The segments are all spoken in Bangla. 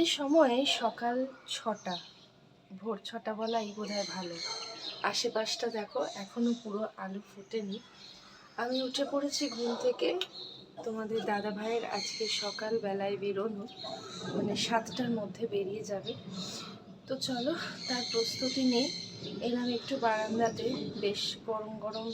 হাতে সময় সকাল ছটা, ভোর ছটা বলাই বোধ ভালো। আশেপাশটা দেখো, এখনও পুরো আলু ফুটেনি। আমি উঠে পড়েছি ঘুম থেকে। তোমাদের দাদা ভাইয়ের আজকে সকাল বেলায় বেরোনো মানে সাতটার মধ্যে বেরিয়ে যাবে। তো চলো, তার প্রস্তুতি নেই। এলাম একটু বারান্দাতে। বেশ গরম গরম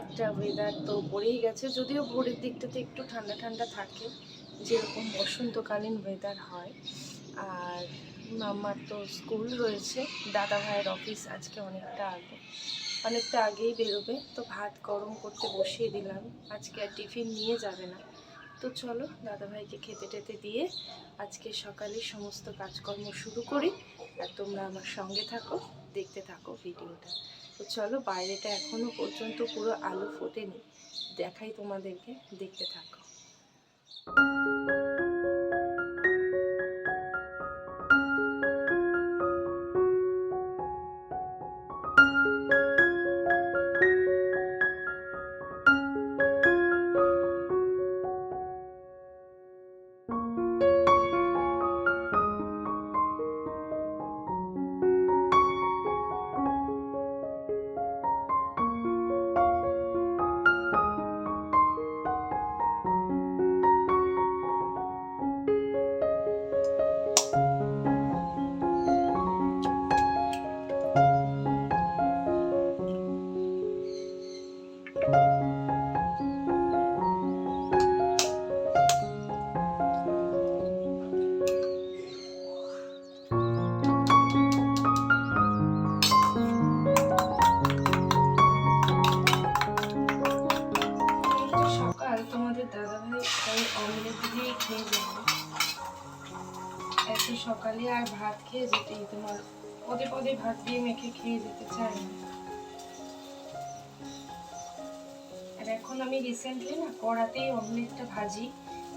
একটা ওয়েদার তো পড়েই গেছে, যদিও ভোরের দিকটাতে একটু ঠান্ডা ঠান্ডা থাকে। যেরকম বসন্তকালীন ওয়েদার হয়। আর মামার তো স্কুল রয়েছে দাদা ভাইয়ের অফিস আজকে অনেকটা আগে। অনেকটা আগেই বেরোবে, তো ভাত গরম করতে বসিয়ে দিলাম। আজকে আর টিফিন নিয়ে যাবে না। তো চলো দাদা ভাইকে খেতে টেতে দিয়ে আজকে সকালে সমস্ত কাজকর্ম শুরু করি। আর তোমরা আমার সঙ্গে থাকো, দেখতে থাকো ভিডিওটা। তো চলো, বাইরেটা এখনও পর্যন্ত পুরো আলো ফোটেনি। দেখাই তোমাদেরকে, দেখতে থাকো। Thank you. তোমাদের তাই অমলেট দিয়েই খেয়ে যাবে। এত সকালে আর ভাত খেয়ে যেতেই তোমার পদে পদে ভাত দিয়ে মেখে খেয়ে যেতে চাই। না আর এখন আমি রিসেন্টলি না কড়াতেই অমলেটটা ভাজি।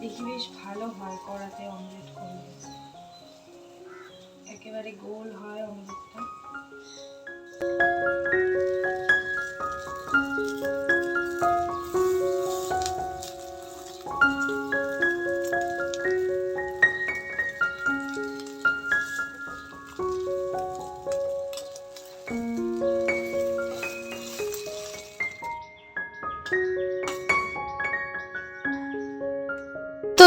দেখি বেশ ভালো হয় কড়াতে অমলেট করলে। একেবারে গোল হয় অমলেটটা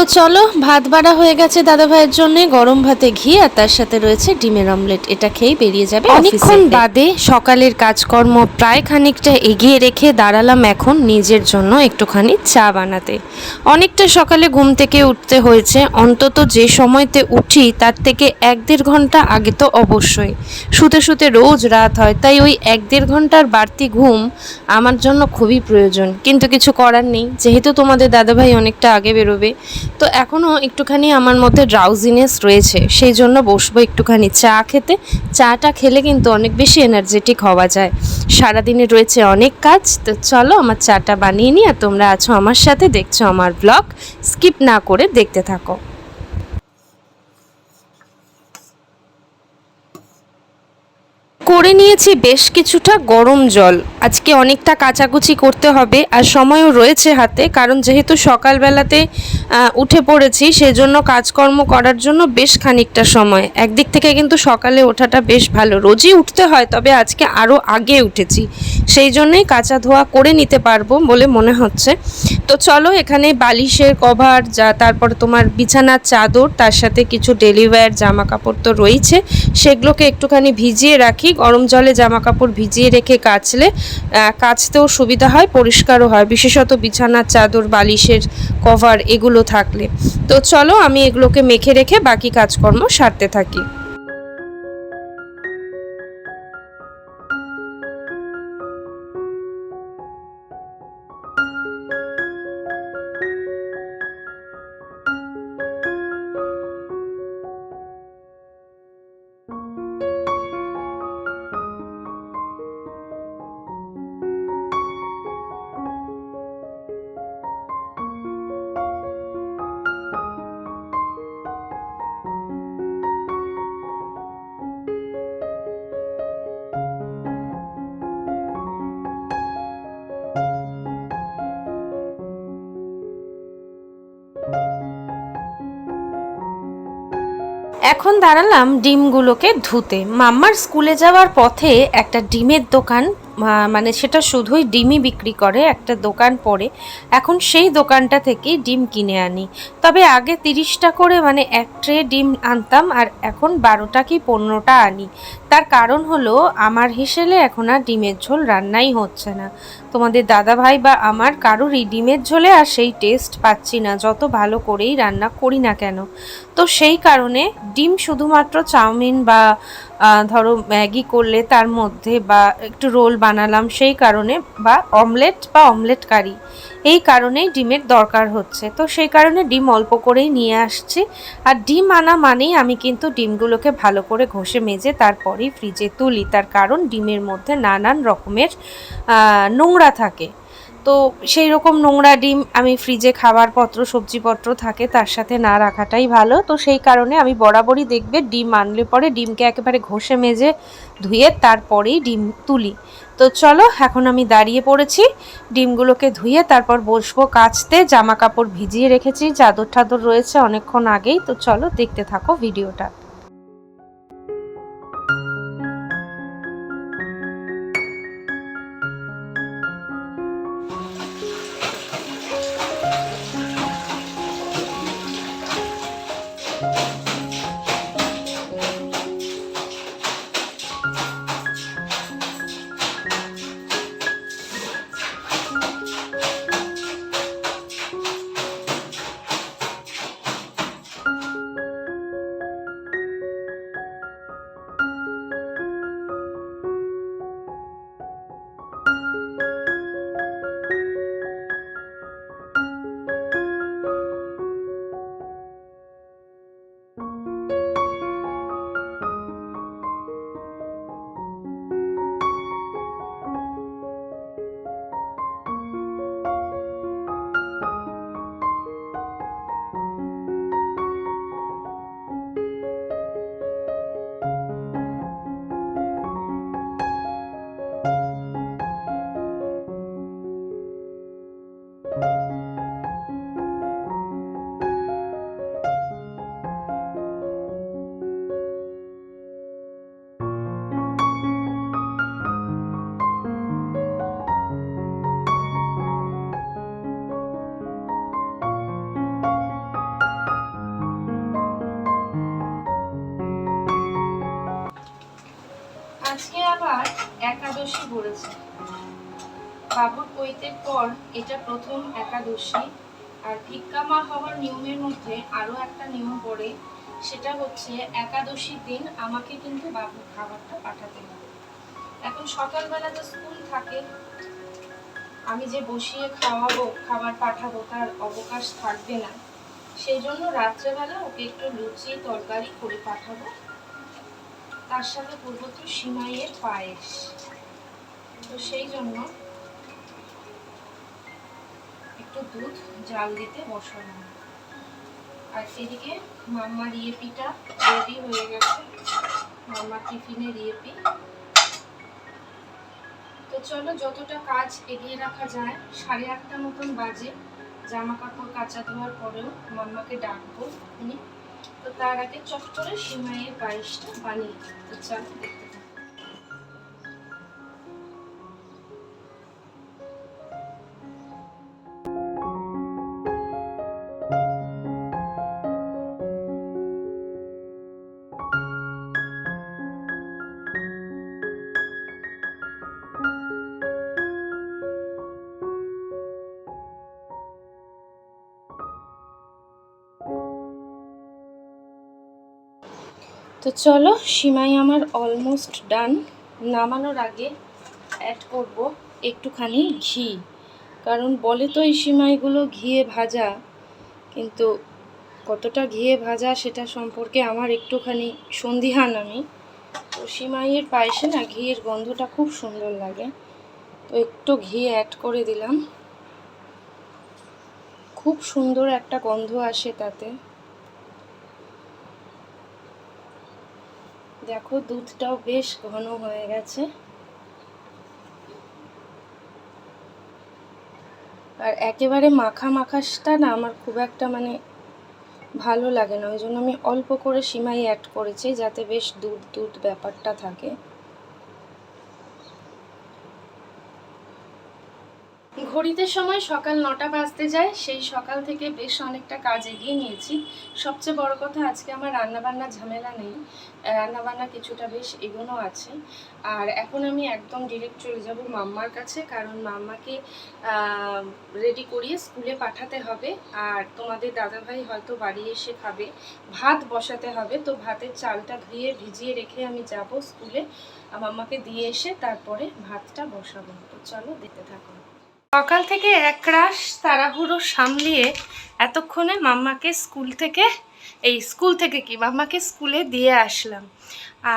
চলো ভাত বাড়া হয়ে গেছে দাদা ভাইয়ের জন্য। গরম ভাতে ঘি আর তার সাথে রয়েছে ডিমের অমলেট। এটা খেয়ে বেরিয়ে যাবে অনেকক্ষণ বাদে সকালের কাজকর্ম প্রায় খানিকটা এগিয়ে রেখে দাঁড়ালাম এখন নিজের জন্য একটুখানি চা বানাতে। অনেকটা সকালে ঘুম থেকে উঠতে হয়েছে। অন্তত যে সময়তে উঠি তার থেকে এক দেড় ঘণ্টা আগে তো অবশ্যই। শুতে শুতে রোজ রাত হয় তাই ওই এক দেড় ঘণ্টার বাড়তি ঘুম আমার জন্য খুবই প্রয়োজন। কিন্তু কিছু করার নেই। যেহেতু তোমাদের দাদাভাই অনেকটা আগে বেরোবে তো এখনও একটুখানি আমার মধ্যে ড্রাউজিনেস রয়েছে, সেই জন্য বসবো একটুখানি চা খেতে। চাটা খেলে কিন্তু অনেক বেশি এনার্জেটিক হওয়া যায়। সারাদিনে রয়েছে অনেক কাজ, তো চলো আমার চাটা বানিয়ে নিই আর তোমরা আছো আমার সাথে, দেখছ আমার ব্লগ স্কিপ না করে দেখতে থাকো। করে নিয়েছি বেশ কিছুটা গরম জল। আজকে অনেকটা কাচাকুচি করতে হবে আর সময়ও রয়েছে হাতে, কারণ যেহেতু সকালবেলাতে উঠে পড়েছি, সেজন্য কাজকর্ম করার জন্য বেশ খানিকটা সময়। একদিক থেকে কিন্তু সকালে ওঠাটা বেশ ভালো। রোজই উঠতে হয়, তবে আজকে আরও আগে উঠেছি। সেই জন্যই কাঁচা ধোয়া করে নিতে পারব বলে মনে হচ্ছে। তো চলো এখানে বালিশের কভার, যা তারপর তোমার বিছানার চাদর, তার সাথে কিছু ডেলিওয়ার জামা কাপড় তো রয়েছে, সেগুলোকে একটুখানি ভিজিয়ে রাখি। গরম জলে জামা কাপড় ভিজিয়ে রেখে কাচলে কাচতেও সুবিধা হয়, পরিষ্কারও হয়। বিশেষত বিছানার চাদর, বালিশের কভার, এগুলো থাকলে। তো চলো, আমি এগুলোকে মেখে রেখে বাকি কাজকর্ম সারতে থাকি। এখন দাঁড়ালাম ডিমগুলোকে ধুতে। মাম্মার স্কুলে যাওয়ার পথে একটা ডিমের দোকান মানে সেটা শুধুই ডিমই বিক্রি করে, একটা দোকান পড়ে। এখন সেই দোকানটা থেকেই ডিম কিনে আনি। তবে আগে তিরিশটা করে মানে এক ট্রে ডিম আনতাম আর এখন বারোটা কি পনেরোটা আনি। তার কারণ হলো, আমার হিসেবে এখন আর ডিমের ঝোল রান্নাই হচ্ছে না। তোমাদের দাদা ভাই বা আমার কারোরই ডিমের ঝোলে আর সেই টেস্ট পাচ্ছি না, যত ভালো করেই রান্না করি না কেন। তো সেই কারণে ডিম শুধুমাত্র চাউমিন বা ধরো ম্যাগি করলে তার মধ্যে বা একটু রোল বানালাম সেই কারণে বা অমলেট বা অমলেট কারি এই কারণেই ডিমের দরকার হচ্ছে। তো সেই কারণে ডিম অল্প করেই নিয়ে আসছি। আর ডিম আনা মানেই আমি কিন্তু ডিমগুলোকে ভালো করে ঘষে মেজে তারপরেই ফ্রিজে তুলি। তার কারণ ডিমের মধ্যে নানান রকমের নোংরা থাকে। তো সেই রকম নোংরা ডিম আমি ফ্রিজে খাবার পত্র, সবজিপত্র থাকে তার সাথে না রাখাটাই ভালো। তো সেই কারণে আমি বরাবরই দেখবে ডিম আনলে পরে ডিমকে একেবারে ঘষে মেজে ধুয়ে তারপরেই ডিম তুলি। তো চলো, এখন আমি দাঁড়িয়ে পড়েছি। ডিমগুলোকে ধুয়ে তারপর বসবো কাচতে। জামা কাপড় ভিজিয়ে রেখেছি চাদর টাদর রয়েছে অনেকক্ষণ আগেই। তো চলো, দেখতে থাকো ভিডিওটা। একাদশী পড়েছে বাবুর পৈতের পর এটা প্রথম একাদশী, আর ভিক্ষামা হওয়ার নিয়মের মধ্যে আরও একটা নিয়ম পড়ে, সেটা হচ্ছে একাদশীর দিন আমাকে কিন্তু বাবুর খাবারটা পাঠাতে হবে। এখন সকালবেলা তো স্কুল থাকে, আমি যে বসিয়ে খাওয়াবো, খাবার পাঠাবো, তার অবকাশ থাকবে না। সেই জন্য রাত্রেবেলা ওকে একটু লুচি, তরকারি করে পাঠাবো। তার সাথে করব তো সিমাইয়ের পায়েস। তো সেই জন্য একটু দুধ, জাল দিতে বসালাম। আর এদিকে মাম্মার ইয়েপিটা রেডি হয়ে গেছে। মাম্মার টিফিনের ইয়েপি তো চলো, যতটা কাজ এগিয়ে রাখা যায়, সাড়ে আটটা মতন বাজে। জামা কাপড় কাচা ধোয়ার পরেও মাম্মাকে ডাকবো তো তার আগে চট করে সিমাইয়ের পায়েসটা বানিয়ে চলো, দেখতে তো চলো, সিমাই আমার অলমোস্ট ডান নামানোর আগে অ্যাড করব একটুখানি ঘি। কারণ বলে তো এই সিমাইগুলো ঘিয়ে ভাজা, কিন্তু কতটা ঘিয়ে ভাজা সেটা সম্পর্কে আমার একটুখানি সন্দিহান আমি। তো সিমাইয়ের পায়েসে না ঘিয়ের গন্ধটা খুব সুন্দর লাগে। তো একটু ঘি অ্যাড করে দিলাম। খুব সুন্দর একটা গন্ধ আসে তাতে। দেখো, দুধটাও বেশ ঘন হয়ে গেছে। আর একেবারে মাখা মাখাসটা না আমার খুব একটা মানে ভালো লাগে না। ওই জন্য আমি অল্প করে সিমাই অ্যাড করেছি যাতে বেশ দুধ দুধ ব্যাপারটা থাকে। ঘড়িতে সময় সকাল নটা বাজতে যায়, সেই সকাল থেকে বেশ অনেকটা কাজ এগিয়ে নিয়েছি। সবচেয়ে বড় কথা, আজকে আমার রান্নাবান্না ঝামেলা নেই। রান্নাবান্না কিছুটা বেশ এগোনো আছে। আর এখন আমি একদম ডিরেক্ট চলে যাব মাম্মার কাছে, কারণ মাম্মাকে রেডি করিয়ে স্কুলে পাঠাতে হবে। আর তোমাদের দাদাভাই হয়তো বাড়ি এসে খাবে, ভাত বসাতে হবে। তো ভাতের চালটা ধুয়ে, ভিজিয়ে রেখে আমি যাব স্কুলে। মাম্মাকে দিয়ে এসে তারপরে ভাতটা বসাবো। তো চলো দেখতে থাকো। সকাল থেকে একরাশ তাড়াহুড়ো সামলিয়ে এতক্ষণে মাম্মাকে স্কুল থেকে এই স্কুল থেকে কি? মাম্মাকে স্কুলে দিয়ে আসলাম।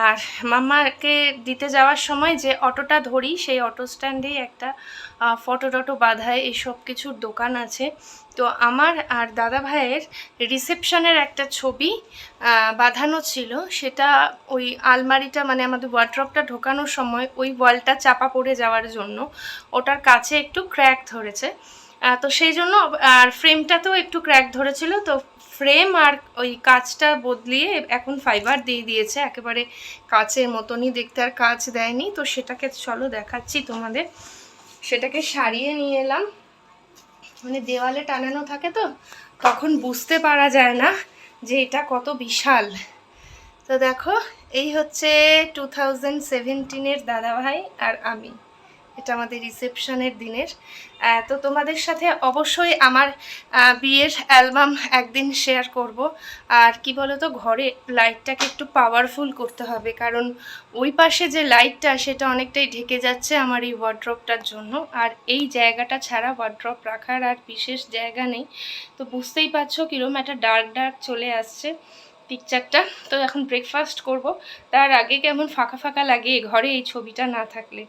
আর মাম্মাকে দিতে যাওয়ার সময় যে অটোটা ধরি, সেই অটো স্ট্যান্ডেই একটা ফটো টটো বাঁধায় এইসব কিছুর দোকান আছে। তো আমার আর দাদা ভাইয়ের রিসেপশনের একটা ছবি বাঁধানো ছিল। সেটা ওই আলমারিটা মানে আমাদের ওয়ার্ড্রপটা ঢোকানোর সময় ওই ওয়ালটা চাপা পড়ে যাওয়ার জন্য ওটার কাছে একটু ক্র্যাক ধরেছে। তো সেই জন্য, আর ফ্রেমটাতেও একটু ক্র্যাক ধরেছিল। তো ফ্রেম আর ওই কাচটা বদলিয়ে এখন ফাইবার দিয়ে দিয়েছে। একেবারে কাচের মতনই দেখতে আর কাচ দেয়নি। তো সেটাকে চলো দেখাচ্ছি তোমাদের। সেটাকে সারিয়ে নিয়ে এলাম। মানে দেওয়ালে টানানো থাকে তো, তখন বুঝতে পারা যায় না যে এটা কত বিশাল। তো দেখো, এই হচ্ছে টু থাউজেন্ড সেভেন্টিনের দাদাভাই আর আমি। এটা আমাদের রিসেপশনের দিনের। তো তোমাদের সাথে অবশ্যই আমার বিয়ের অ্যালবাম একদিন শেয়ার করব। আর কি বলো তো ঘরে লাইটটাকে একটু পাওয়ারফুল করতে হবে। কারণ ওই পাশে যে লাইটটা সেটা অনেকটাই ঢেকে যাচ্ছে আমার এই ওয়ার্ড্রপটার জন্য। আর এই জায়গাটা ছাড়া ওয়ার্ড্রপ রাখার আর বিশেষ জায়গা নেই। তো বুঝতেই পারছ কিরম একটা ডার্ক ডার্ক চলে আসছে পিকচারটা তো এখন ব্রেকফাস্ট করব। তার আগে কেমন ফাঁকা ফাঁকা লাগে ঘরে এই ছবিটা না থাকলে।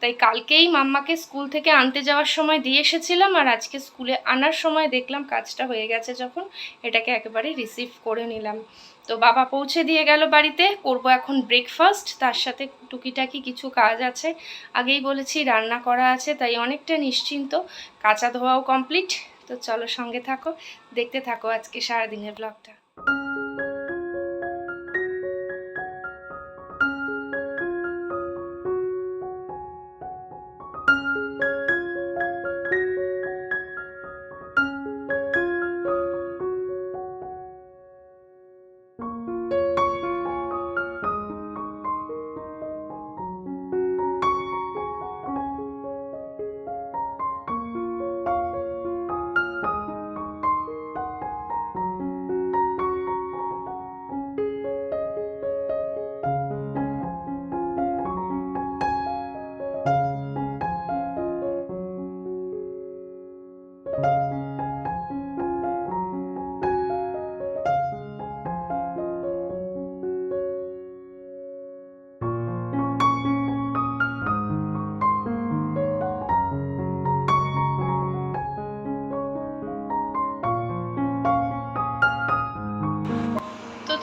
তাই কালকেই মাম্মাকে স্কুল থেকে আনতে যাওয়ার সময় দিয়ে এসেছিলাম আর আজকে স্কুলে আনার সময় দেখলাম কাজটা হয়ে গেছে যখন এটাকে একেবারে রিসিভ করে নিলাম। তো বাবা পৌঁছে দিয়ে গেল বাড়িতে, করব এখন ব্রেকফাস্ট তার সাথে টুকিটাকি কিছু কাজ আছে। আগেই বলেছি রান্না করা আছে, তাই অনেকটা নিশ্চিন্ত। কাঁচা ধোয়াও কমপ্লিট তো চলো সঙ্গে থাকো, দেখতে থাকো আজকে সারাদিনের ব্লগটা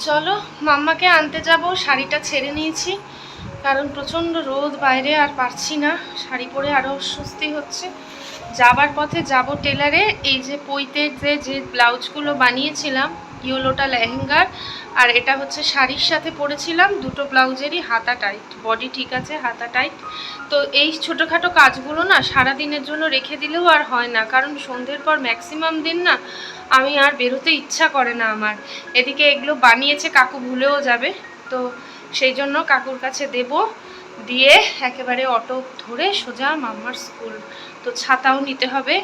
চলো, মাম্মাকে আনতে যাব। শাড়িটা ছেড়ে নিয়েছি, কারণ প্রচণ্ড রোদ বাইরে আর পারছি না। শাড়ি পরে আরও অস্বস্তি হচ্ছে। যাবার পথে যাব টেলারে। এই যে পৈতের যে যে ব্লাউজগুলো বানিয়েছিলাম, ইয়োলোটা লেহেঙ্গার আর এটা হচ্ছে শাড়ির সাথে পরেছিলাম, দুটো ব্লাউজেরই, হাতা টাইট বডি ঠিক আছে, হাতা টাইট তো এই ছোটোখাটো কাজগুলো না সারা দিনের জন্য রেখে দিলেও আর হয় না, কারণ সন্ধ্যের পর ম্যাক্সিমাম দিন না আমি আর বেরোতে ইচ্ছা করে না আমার। এদিকে এগুলো বানিয়েছে কাকু ভুলেও যাবে, তো সেই জন্য কাকুর কাছে দেব, দিয়ে একেবারে অটো ধরে সোজা মাম্মার স্কুল তো ছাতাও নিতে হবে।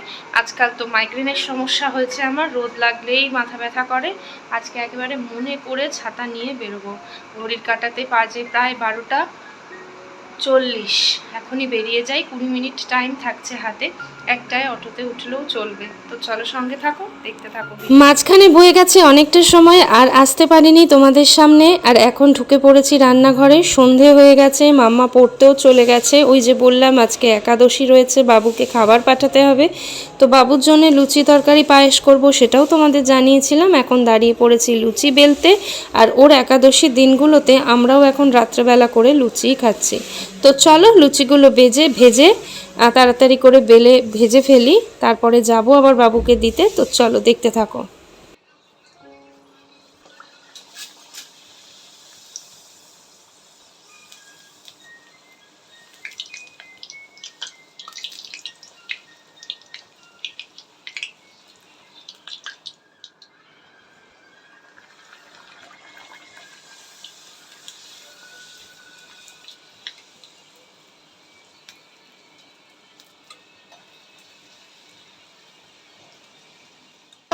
আজকাল তো মাইগ্রেনের সমস্যা হয়েছে আমার, রোদ লাগলেই মাথা ব্যথা করে। আজকে একেবারে মনে করে ছাতা নিয়ে বেরোবো। ঘড়ির কাটাতে বাজে প্রায় বারোটা চল্লিশ। এখনই বেরিয়ে যাই, কুড়ি মিনিট টাইম থাকছে হাতে। একটায় অটোতে উঠলেও চলবে। তো চলো সঙ্গে থাকো, দেখতে থাকো। মাঝখানে বয়ে গেছে অনেকটা সময় আর আসতে পারিনি তোমাদের সামনে আর এখন ঢুকে পড়েছি রান্নাঘরে। সন্ধে হয়ে গেছে, মাম্মা পড়তেও চলে গেছে। ওই যে বললাম, আজকে একাদশী রয়েছে, বাবুকে খাবার পাঠাতে হবে। তো বাবুর জন্য লুচি তরকারি পায়েস করব সেটাও তোমাদের জানিয়েছিলাম। এখন দাঁড়িয়ে পড়েছি লুচি বেলতে। আর ওর একাদশীর দিনগুলোতে আমরাও এখন রাত্রেবেলা করে লুচিই খাচ্ছি। তো চলো লুচিগুলো বেজে, ভেজে তাড়াতাড়ি করে বেলে, ভেজে ফেলি। তারপরে যাব আবার বাবুকে দিতে। তো চলো দেখতে থাকো।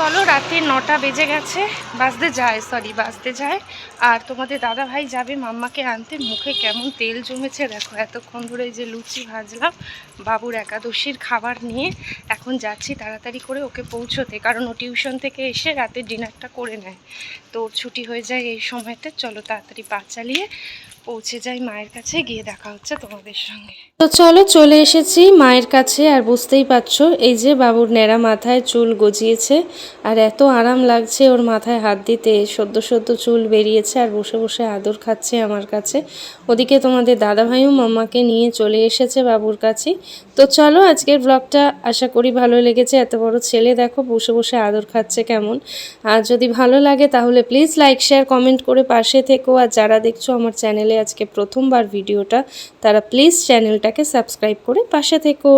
চলো রাতে নটা বেজে গেছে। বাজতে যায় সরি বাজতে যায়। আর তোমাদের দাদা ভাই যাবে মাম্মাকে আনতে। মুখে কেমন তেল জমেছে, দেখো, এতক্ষণ ধরে যে লুচি ভাজলাম, বাবুর একাদশীর খাবার নিয়ে। এখন যাচ্ছি তাড়াতাড়ি করে ওকে পৌঁছোতে, কারণ ও টিউশন থেকে এসে রাতে ডিনারটা করে নেয়। তো ওর ছুটি হয়ে যায় এই সময়তে, চলো তাড়াতাড়ি পা চালিয়ে পৌঁছে যাই মায়ের কাছে, গিয়ে দেখা হচ্ছে তোমাদের সঙ্গে। তো চলো চলে এসেছি মায়ের কাছে, আর বুঝতেই পারছ, এই যে বাবুর ন্যাড়া মাথায় চুল গজিয়েছে, আর এত আরাম লাগছে ওর মাথায় হাত দিতে, সদ্য সদ্য চুল বেরিয়েছে, আর বসে বসে আদর খাচ্ছে আমার কাছে। ওদিকে তোমাদের দাদাভাইও মাম্মাকে নিয়ে চলে এসেছে বাবুর কাছে। তো চলো আজকের ব্লগটা আশা করি ভালো লেগেছে, এত বড় ছেলে দেখো, বসে বসে আদর খাচ্ছে কেমন। আর যদি ভালো লাগে তাহলে প্লিজ লাইক শেয়ার কমেন্ট করে পাশে থেকো, আর যারা দেখছ আমার আজকে প্রথমবার ভিডিওটা তারা প্লিজ চ্যানেলটাকে সাবস্ক্রাইব করে পাশে থেকো।